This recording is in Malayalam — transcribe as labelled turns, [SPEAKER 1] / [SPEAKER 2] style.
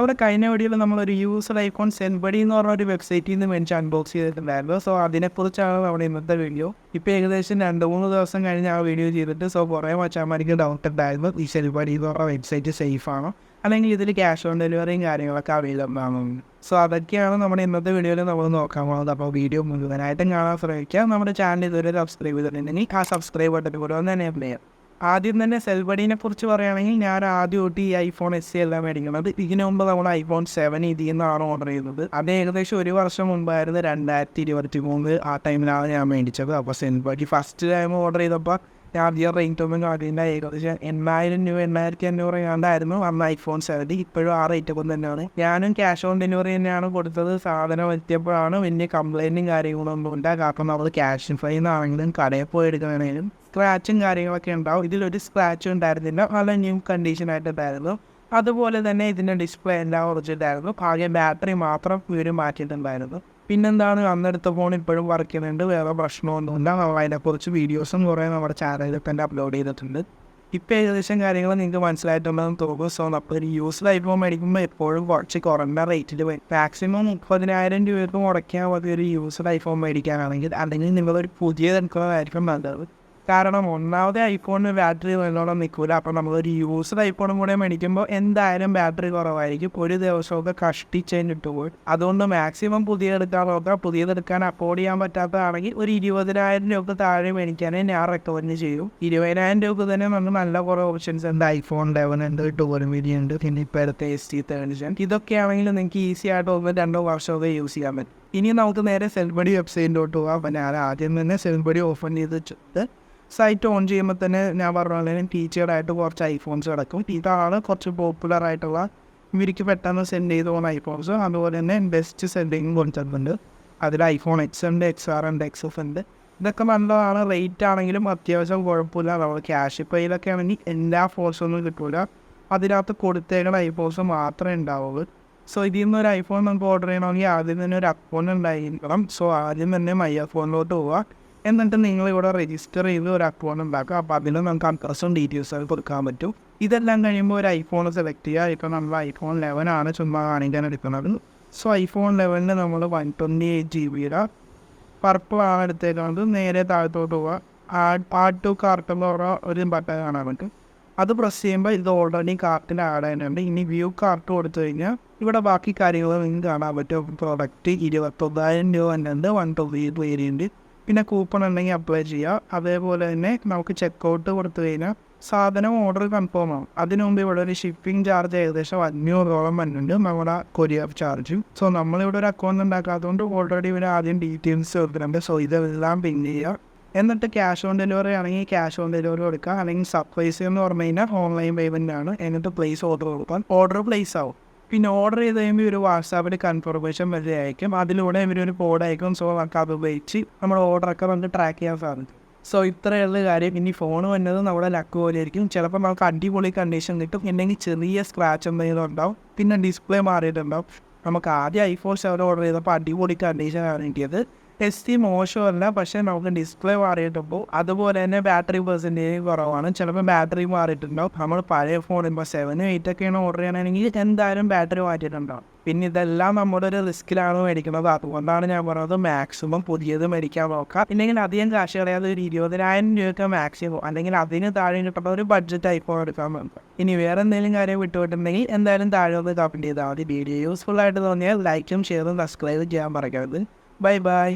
[SPEAKER 1] നമ്മുടെ കഴിഞ്ഞ വീഡിയോയിൽ നമ്മളൊരു യൂസർ ഐഫോൺ സെൻബഡി എന്ന് പറഞ്ഞ ഒരു വെബ്സൈറ്റിൽ നിന്ന് മേടിച്ച് അൺബോക്സ് ചെയ്തിട്ടുണ്ടായിരുന്നു. സോ അതിനെക്കുറിച്ചാണ് നമ്മുടെ ഇന്നത്തെ വീഡിയോ ഇപ്പോൾ ഏകദേശം രണ്ട് മൂന്ന് ദിവസം കഴിഞ്ഞ് ആ വീഡിയോ ചെയ്തിട്ട് സോ കുറേ മച്ചാന്മാർക്ക് ഡൗട്ട് ഉണ്ടായിരുന്നു. ഈ സെൻബഡി എന്ന് പറഞ്ഞ വെബ്സൈറ്റ് സേഫ് ആണോ? അല്ലെങ്കിൽ ഇതിൽ ക്യാഷ് ഓൺ ഡെലിവറിയും കാര്യങ്ങളൊക്കെ അവൈലബിൾ ആണോ? സോ അതൊക്കെയാണ് നമ്മുടെ ഇന്നത്തെ വീഡിയോയിൽ നമ്മൾ നോക്കാൻ പോകുന്നത്. അപ്പോൾ വീഡിയോ മുഴുവനായിട്ടും കാണാൻ ശ്രമിക്കുക. നമ്മുടെ ചാനൽ ഇതുവരെ സബ്സ്ക്രൈബ് ചെയ്തിട്ടുണ്ടെങ്കിൽ ആ സബ്സ്ക്രൈബ് ബട്ടൺ കൂടെ ഒന്ന് എനേബിൾ ചെയ്യാം. ആദ്യം തന്നെ സെൽബഡീനെ കുറിച്ച് പറയുകയാണെങ്കിൽ ഞാൻ ആദ്യമായിട്ട് ഈ ഐഫോൺ എസ് സി എല്ലാം മേടിക്കുന്നത്. ഇതിനു മുമ്പ് നമ്മൾ ഐഫോൺ സെവൻ ഇതിൽ നിന്നാണ് ഓർഡർ ചെയ്തത്. അത് ഏകദേശം ഒരു വർഷം മുമ്പായിരുന്നു രണ്ടായിരത്തി ഇരുപത്തി മൂന്ന് ആ ടൈമിലാണ് ഞാൻ മേടിച്ചത്. അപ്പോൾ സെൽബഡി ഫസ്റ്റ് ടൈം ഓർഡർ ചെയ്തപ്പോൾ അധികം റേറ്റ് ഒന്നും കാട്ടിയില്ല ഏകദേശം എണ്ണായിരം രൂപ എണ്ണായിരത്തി അഞ്ഞൂറ് കണ്ടായിരുന്നു അന്ന് ഐഫോൺ സെവന്റി ഇപ്പോഴും ആ റേറ്റ് ഒക്കെ തന്നെയാണ്. ഞാനും ക്യാഷ് ഓൺ ഡെലിവറി തന്നെയാണ് കൊടുത്തത്. സാധനം എത്തിയപ്പോഴാണ് വലിയ കംപ്ലൈന്റും കാര്യങ്ങളൊന്നും ഇല്ല കാരണം നമ്മൾ ക്യാഷ് ഫൈനാണെങ്കിലും കടയിൽ പോയി എടുക്കുകയാണെങ്കിലും സ്ക്രാച്ചും കാര്യങ്ങളൊക്കെ ഉണ്ടാവും. ഇതിലൊരു സ്ക്രാച്ചും ഉണ്ടായിരുന്നില്ല. നല്ല ന്യൂ കണ്ടീഷനായിട്ടുണ്ടായിരുന്നു അതുപോലെ തന്നെ ഇതിന്റെ ഡിസ്പ്ലേ എല്ലാം ഒറിജിനലായിരുന്നു ആകെ ബാറ്ററി മാത്രം ഇവർ മാറ്റിയിട്ടുണ്ടായിരുന്നു. പിന്നെന്താണ്? അന്നെടുത്ത ഫോൺ ഇപ്പോഴും വർക്ക് ചെയ്യുന്നുണ്ട്. വേറെ പ്രശ്നമൊന്നുമില്ല. അതിനെക്കുറിച്ച് വീഡിയോസും കുറേ നമ്മുടെ ചാനലിൽ തന്നെ അപ്ലോഡ് ചെയ്തിട്ടുണ്ട്. ഇപ്പോൾ ഏകദേശം കാര്യങ്ങൾ നിങ്ങൾക്ക് മനസ്സിലായിട്ടുണ്ടെന്ന് തോന്നുന്നു. സോ അപ്പോൾ ഒരു യൂസ്ഡ് ഐഫോൺ മേടിക്കുമ്പോൾ എപ്പോഴും കുറച്ച് കുറഞ്ഞ റേറ്റിൽ മാക്സിമം മുപ്പതിനായിരം രൂപയ്ക്ക് മുടക്കിയാൽ മതി ഒരു യൂസ്ഡ് ഐഫോൺ മേടിക്കാനാണെങ്കിൽ. അല്ലെങ്കിൽ നിങ്ങളൊരു പുതിയത് എടുക്കുന്നതായിരിക്കും നല്ലത് കാരണം ഒന്നാമത് ഐഫോണിന് ബാറ്ററി നല്ലോണം നിൽക്കില്ല അപ്പോൾ നമ്മളൊരു യൂസ്ഡ് ഐഫോണും കൂടെ മേടിക്കുമ്പോൾ എന്തായാലും ബാറ്ററി കുറവായിരിക്കും. ഒരു ദിവസമൊക്കെ കഷ്ടിച്ചതിന് ഇട്ടുപോയി അതുകൊണ്ട് മാക്സിമം പുതിയതെടുക്കാൻ നോക്കുക പുതിയതെടുക്കാൻ അഫോർഡ് ചെയ്യാൻ പറ്റാത്തതാണെങ്കിൽ ഒരു ഇരുപതിനായിരം രൂപ താഴെ മേടിക്കാനേ ഞാൻ റെക്കമെൻഡ് ചെയ്യും. ഇരുപതിനായിരം രൂപ തന്നെ നമുക്ക് നല്ല കുറേ ഓപ്ഷൻസ് ഉണ്ട്. ഐഫോൺ ലെവൻ ഉണ്ട് ട്വൽവ് മിനി ഉണ്ട് പിന്നെ ഇപ്പോൾ എടുത്ത എസ് ടി തേർഡ് ഇതൊക്കെ ആണെങ്കിൽ നിങ്ങൾക്ക് ഈസി ആയിട്ട് ഒന്ന് രണ്ടോ വർഷമൊക്കെ യൂസ് ചെയ്യാൻ പറ്റും. ഇനി നമുക്ക് നേരെ സെൽബഡി വെബ്സൈറ്റിലോട്ട് പോകാം അപ്പം ഞാൻ ആദ്യം തന്നെ സെൽബഡി ഓപ്പൺ ചെയ്ത് സൈറ്റ് ഓൺ ചെയ്യുമ്പോൾ തന്നെ ഞാൻ പറഞ്ഞ പോലെ ടീച്ചേർഡായിട്ട് കുറച്ച് ഐഫോൺസ് കിടക്കും. ഇതാണ് കുറച്ച് പോപ്പുലർ ആയിട്ടുള്ള ഇവർക്ക് പെട്ടെന്ന് സെൻഡ് ചെയ്ത് പോകുന്ന ഐഫോൺസ് അതുപോലെ തന്നെ ബെസ്റ്റ് സെൻഡിങ് കൊടുത്തിട്ടുണ്ട് അതിൽ ഐഫോൺ എക്സ് ഉണ്ട് എക്സ് ആർ ഉണ്ട് എക്സ് എഫ് ഉണ്ട്. ഇതൊക്കെ നല്ലതാണ്. റേറ്റ് ആണെങ്കിലും അത്യാവശ്യം കുഴപ്പമില്ല. നമ്മൾ ക്യാഷ് പേയിലൊക്കെ ആണെങ്കിൽ എല്ലാ ഫോൺസൊന്നും കിട്ടില്ല അതിനകത്ത് കൊടുത്തേക്കുന്ന ഐഫോൺസ് മാത്രമേ ഉണ്ടാവുള്ളൂ. സോ ഇതിൽ നിന്ന് ഒരു ഐഫോൺ നമുക്ക് ഓർഡർ ചെയ്യണമെങ്കിൽ ആദ്യം തന്നെ ഒരു അക്കൗണ്ട് ഉണ്ടായിരിക്കണം. സോ ആദ്യം തന്നെ മൈ ഫോണിലോട്ട് പോവുക. എന്നിട്ട് നിങ്ങൾ ഇവിടെ രജിസ്റ്റർ ചെയ്ത് ഒരു അക്കൗണ്ട് ഉണ്ടാക്കുക. അപ്പോൾ അതിൽ നമുക്ക് അഡ്രസ്സും ഡീറ്റെയിൽസ് കൊടുക്കാൻ പറ്റും. ഇതെല്ലാം കഴിയുമ്പോൾ ഒരു ഐഫോൺ സെലക്ട് ചെയ്യുക. ഇപ്പോൾ നമ്മൾ ഐഫോൺ ലെവൻ ആണ് ചുമ്മാ കാണിക്കാൻ എടുക്കുന്നത്. സോ ഐഫോൺ ലെവനിൽ നമ്മൾ വൺ ട്വന്റി എയ്റ്റ് ജി ബിയുടെ പർപ്പിൾ ആണ് എടുത്തേക്കുന്നത്. നേരെ താഴത്തോട്ട് പോവുക. ആഡ് ടു കാർട്ട് എന്ന് പറഞ്ഞ ഒരു ബട്ടൺ കാണാൻ പറ്റും അത് പ്രസ് ചെയ്യുമ്പോൾ ഇത് ഓൾറെഡി കാർട്ടിൽ ആഡ് ആയിട്ടുണ്ട്. ഇനി വ്യൂ കാർട്ട് കൊടുത്തു കഴിഞ്ഞാൽ ഇവിടെ ബാക്കി കാര്യങ്ങൾ നിങ്ങൾക്ക് കാണാൻ പറ്റും. പ്രോഡക്റ്റ് ഇരുപത്തൊന്നായിരം രൂപ ഉണ്ട് വൺ ട്വന്റി എയ്റ്റ് വേരിയന്റ് പിന്നെ കൂപ്പൺ ഉണ്ടെങ്കിൽ അപ്ലൈ ചെയ്യുക അതേപോലെ തന്നെ നമുക്ക് ചെക്കൗട്ട് കൊടുത്തു കഴിഞ്ഞാൽ സാധനം ഓർഡർ കൺഫേം ആവും. അതിനു മുമ്പ് ഇവിടെ ഒരു ഷിപ്പിംഗ് ചാർജ് ഏകദേശം അഞ്ഞൂറോളം വന്നിട്ടുണ്ട്. നമ്മുടെ കൊറിയർ ചാർജും സോ നമ്മളിവിടെ ഒരു അക്കൗണ്ട് ഉണ്ടാക്കാത്തതുകൊണ്ട് ഓൾറെഡി ഇവിടെ ആദ്യം ഡീറ്റെയിൽസ് കൊടുക്കുന്നുണ്ട് സോ ഇതെല്ലാം പിൻ ചെയ്യുക എന്നിട്ട് ക്യാഷ് ഓൺ ഡെലിവറി ആണെങ്കിൽ ക്യാഷ് ഓൺ ഡെലിവറി കൊടുക്കുക അല്ലെങ്കിൽ സർപ്രൈസ് എന്ന് പറഞ്ഞു കഴിഞ്ഞാൽ ഓൺലൈൻ പേയ്മെന്റ് ആണ്. എന്നിട്ട് പ്ലേസ് ഓർഡർ കൊടുക്കാൻ ഓർഡർ പ്ലേസ് ആവും. പിന്നെ ഓർഡർ ചെയ്ത് കഴിയുമ്പോൾ ഒരു വാട്സാപ്പിൽ കൺഫർമേഷൻ വരെ അയക്കും. അതിലൂടെ ഇവരൊരു കോഡ് അയക്കും. സോ നമുക്ക് അത് ഉപയോഗിച്ച് നമ്മുടെ ഓർഡറൊക്കെ നമുക്ക് ട്രാക്ക് ചെയ്യാൻ സാധിക്കും. സോ ഇത്രയുള്ള കാര്യം. ഇനി ഫോൺ വന്നത് നമ്മുടെ ലക്ക് പോലെ ആയിരിക്കും. ചിലപ്പോൾ നമുക്ക് അടിപൊളി കണ്ടീഷൻ കിട്ടും. എന്തെങ്കിലും ചെറിയ സ്ക്രാച്ച് എന്തെങ്കിലും ഉണ്ടാവും. പിന്നെ ഡിസ്പ്ലേ മാറിയിട്ടുണ്ടാവും. നമുക്ക് ആദ്യം ഐഫോൺ സെവൻ ഓർഡർ ചെയ്തപ്പോൾ അടിപൊളി കണ്ടീഷനാണ് കിട്ടിയത്. എസ് മോശമല്ല പക്ഷേ നമുക്ക് ഡിസ്പ്ലേ മാറിയിട്ടുമ്പോൾ അതുപോലെ തന്നെ ബാറ്ററി പെർസെന്റേജ് കുറവാണ്. ചിലപ്പോൾ ബാറ്ററി മാറിയിട്ടുണ്ടാവും. നമ്മൾ പഴയ ഫോൺ ഇപ്പോൾ സെവനും എയ്റ്റ് ഒക്കെയാണ് ഓർഡർ ചെയ്യണമെങ്കിൽ എന്തായാലും ബാറ്ററി മാറ്റിയിട്ടുണ്ടാവും. പിന്നെ ഇതെല്ലാം നമ്മുടെ ഒരു റിസ്ക്കിലാണ് മേടിക്കുന്നത്. അതുകൊണ്ടാണ് ഞാൻ പറഞ്ഞത് മാക്സിമം പുതിയത് മേടിക്കാൻ നോക്കാം. ഇല്ലെങ്കിൽ അധികം കാശ് കളയാതെ ഒരു ഇരുപതിനായിരം രൂപയൊക്കെ മാക്സിമം അല്ലെങ്കിൽ അതിന് താഴെ കിട്ടുന്ന ഒരു ബഡ്ജറ്റ് ഐഫോൺ എടുക്കാൻ നോക്കാം ഇനി വേറെ എന്തെങ്കിലും കാര്യം വിട്ടുപോയിട്ടുണ്ടെങ്കിൽ എന്തായാലും താഴെ ഒന്ന് കമന്റ് ചെയ്താൽ മതി. വീഡിയോ യൂസ്ഫുൾ ആയിട്ട് തോന്നിയാൽ ലൈക്കും ഷെയറും സബ്സ്ക്രൈബും ചെയ്യാൻ പറയരുത് ബൈ ബൈ